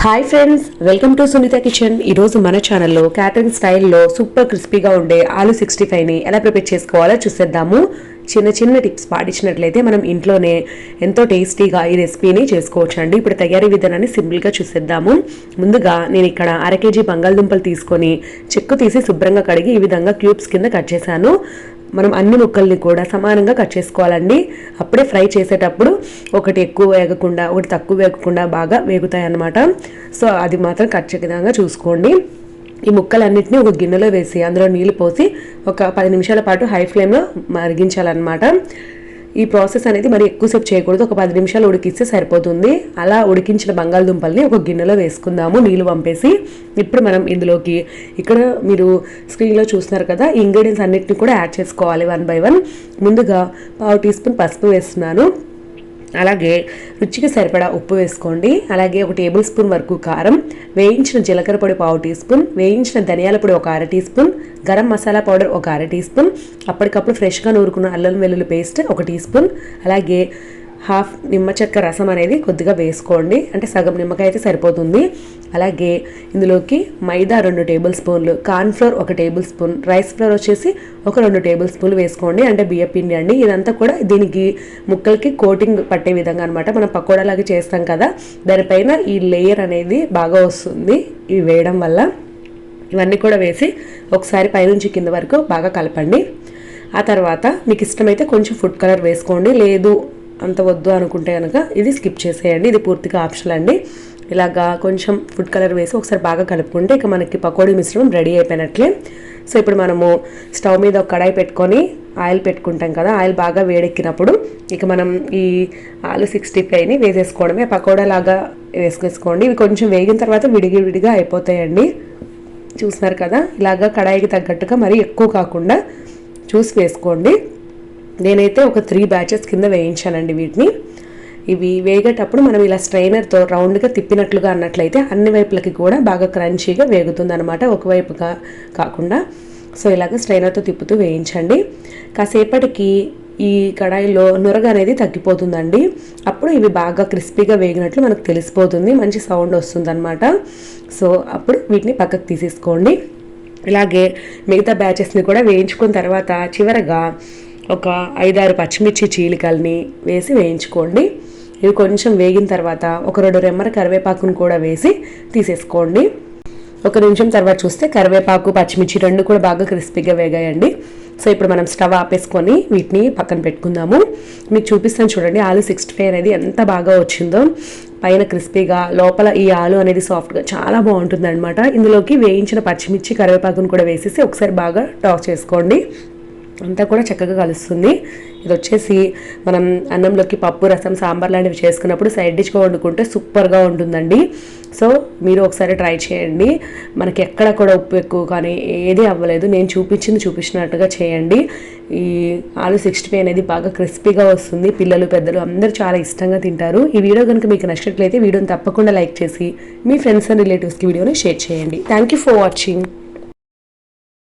Hi friends welcome to Sunitha kitchen ఈరోజు మన ఛానల్లో క్యాటరింగ్ స్టైల్లో సూపర్ క్రిస్పీగా ఉండే ఆలు సిక్స్టీ ఫైవ్ని ఎలా ప్రిపేర్ చేసుకోవాలో చూసేద్దాము. చిన్న చిన్న టిప్స్ పాటించినట్లయితే మనం ఇంట్లోనే ఎంతో టేస్టీగా ఈ రెసిపీని చేసుకోవచ్చు అండి ఇప్పుడు తయారీ విధానాన్ని సింపుల్గా చూసేద్దాము. ముందుగా నేను ఇక్కడ అర కేజీ బంగాళదుంపలు తీసుకొని చెక్కు తీసి శుభ్రంగా కడిగి ఈ విధంగా క్యూబ్స్ కింద కట్ చేశాను. మనం అన్ని ముక్కల్ని కూడా సమానంగా కట్ చేసుకోవాలండి. అప్పుడే ఫ్రై చేసేటప్పుడు ఒకటి ఎక్కువ వేగకుండా ఒకటి తక్కువ వేగకుండా బాగా వేగుతాయి అన్నమాట సో అది మాత్రం ఖచ్చితంగా చూసుకోండి. ఈ ముక్కలన్నింటినీ ఒక గిన్నెలో వేసి అందులో నీళ్ళు పోసి ఒక పది నిమిషాల పాటు హై ఫ్లేమ్లో మరిగించాలన్నమాట. ఈ ప్రాసెస్ అనేది మరి ఎక్కువసేపు చేయకూడదు. ఒక పది నిమిషాలు ఉడికిస్తే సరిపోతుంది. అలా ఉడికించిన బంగాళదుంపల్ని ఒక గిన్నెలో వేసుకుందాము. నీళ్ళు పంపేసి ఇప్పుడు మనం ఇందులోకి ఇక్కడ మీరు స్క్రీన్లో చూస్తున్నారు కదా ఇంగ్రీడియన్స్ ఇంగ్రీడియంట్స్ అన్నిటిని కూడా యాడ్ చేసుకోవాలి వన్ బై వన్. ముందుగా పావు టీ స్పూన్ పసుపు వేస్తున్నాను. అలాగే రుచికి సరిపడా ఉప్పు వేసుకోండి. అలాగే ఒక టేబుల్ స్పూన్ వరకు కారం వేయించిన జీలకర్ర పొడి పావు టీ స్పూన్ వేయించిన ధనియాల పొడి ఒక అర teaspoon garam masala powder ఒక అర టీ స్పూన్ అప్పటికప్పుడు ఫ్రెష్గా నూరుకున్న అల్లం వెల్లుల్లి పేస్ట్ ఒక టీ స్పూన్ అలాగే హాఫ్ నిమ్మ చెక్క రసం అనేది కొద్దిగా వేసుకోండి. అంటే సగం నిమ్మకాయ అయితే సరిపోతుంది. అలాగే ఇందులోకి మైదా రెండు టేబుల్ స్పూన్లు కార్న్ఫ్లోర్ ఒక టేబుల్ స్పూన్ రైస్ ఫ్లోర్ వచ్చేసి ఒక రెండు టేబుల్ స్పూన్లు వేసుకోండి. అంటే బియ్య పిండి అండి. ఇదంతా కూడా దీనికి ముక్కలకి కోటింగ్ పట్టే విధంగా అనమాట మనం పకోడాలాగా చేస్తాం కదా. దానిపైన ఈ లేయర్ అనేది బాగా వస్తుంది. ఇవి వేయడం వల్ల ఇవన్నీ కూడా వేసి ఒకసారి పైనుంచి కింద వరకు బాగా కలపండి. ఆ తర్వాత మీకు ఇష్టమైతే కొంచెం ఫుడ్ కలర్ వేసుకోండి. లేదు అంత వద్దు అనుకుంటే కనుక ఇది స్కిప్ చేసేయండి. ఇది పూర్తిగా ఆప్షనల్ అండి. ఇలాగా కొంచెం ఫుడ్ కలర్ వేసి ఒకసారి బాగా కలుపుకుంటే ఇక మనకి పకోడీ మిశ్రమం రెడీ అయిపోయినట్లే. సో ఇప్పుడు మనము స్టవ్ మీద ఒక కడాయి పెట్టుకొని ఆయిల్ పెట్టుకుంటాం కదా ఆయిల్ బాగా వేడెక్కినప్పుడు ఇక మనం ఈ ఆలు సిక్స్టీ ఫైవ్ని వేసేసుకోవడమే. పకోడా లాగా వేసుకేసుకోండి. ఇవి కొంచెం వేగిన తర్వాత విడిగి విడిగా అయిపోతాయండి. చూస్తున్నారు కదా ఇలాగా కడాయికి తగ్గట్టుగా మరీ ఎక్కువ కాకుండా చూసి వేసుకోండి. నేనైతే ఒక త్రీ బ్యాచెస్ కింద వేయించానండి వీటిని. ఇవి వేగేటప్పుడు మనం ఇలా స్ట్రైనర్తో రౌండ్గా తిప్పినట్లుగా అన్నట్లయితే అన్ని వైపులకి కూడా బాగా క్రంచీగా వేగుతుంది అనమాట ఒకవైపుగా కాకుండా. సో ఇలాగ స్ట్రైనర్తో తిప్పుతూ వేయించండి. కాసేపటికి ఈ కడాయిలో నురగ అనేది తగ్గిపోతుందండి. అప్పుడు ఇవి బాగా క్రిస్పీగా వేగినట్లు మనకు తెలిసిపోతుంది. మంచి సౌండ్ వస్తుంది అనమాట సో అప్పుడు వీటిని పక్కకు తీసేసుకోండి. ఇలాగే మిగతా బ్యాచెస్ని కూడా వేయించుకున్న తర్వాత చివరగా ఒక ఐదారు పచ్చిమిర్చి చీలికల్ని వేసి వేయించుకోండి. ఇవి కొంచెం వేగిన తర్వాత ఒక రెండు రెమ్మర కరివేపాకును కూడా వేసి తీసేసుకోండి. ఒక నిమిషం తర్వాత చూస్తే కరివేపాకు పచ్చిమిర్చి రెండు కూడా బాగా క్రిస్పీగా వేగాయండి. సో ఇప్పుడు మనం స్టవ్ ఆపేసుకొని వీటిని పక్కన పెట్టుకుందాము. మీకు చూపిస్తాను చూడండి ఆలు సిక్స్టీ ఫైవ్ అనేది ఎంత బాగా వచ్చిందో. పైన క్రిస్పీగా లోపల ఈ ఆలు అనేది సాఫ్ట్గా చాలా బాగుంటుంది అనమాట ఇందులోకి వేయించిన పచ్చిమిర్చి కరివేపాకును కూడా వేసేసి ఒకసారి బాగా టాస్ చేసుకోండి. అంతా కూడా చక్కగా కలుస్తుంది. ఇది వచ్చేసి మనం అన్నంలోకి పప్పు రసం సాంబార్ లాంటివి చేసుకున్నప్పుడు సైడ్ డిష్గా వండుకుంటే సూపర్గా ఉంటుందండి. సో మీరు ఒకసారి ట్రై చేయండి. మనకి ఎక్కడ కూడా ఉప్పు ఎక్కువ కానీ ఏది అవ్వలేదు. నేను చూపించింది చూపించినట్టుగా చేయండి. ఈ ఆలు సిక్స్టీ ఫైవ్ అనేది బాగా క్రిస్పీగా వస్తుంది. పిల్లలు పెద్దలు అందరూ చాలా ఇష్టంగా తింటారు. ఈ వీడియో కనుక మీకు నచ్చినట్లయితే వీడియోని తప్పకుండా లైక్ చేసి మీ ఫ్రెండ్స్ అండ్ రిలేటివ్స్కి వీడియోని షేర్ చేయండి. Thank you for watching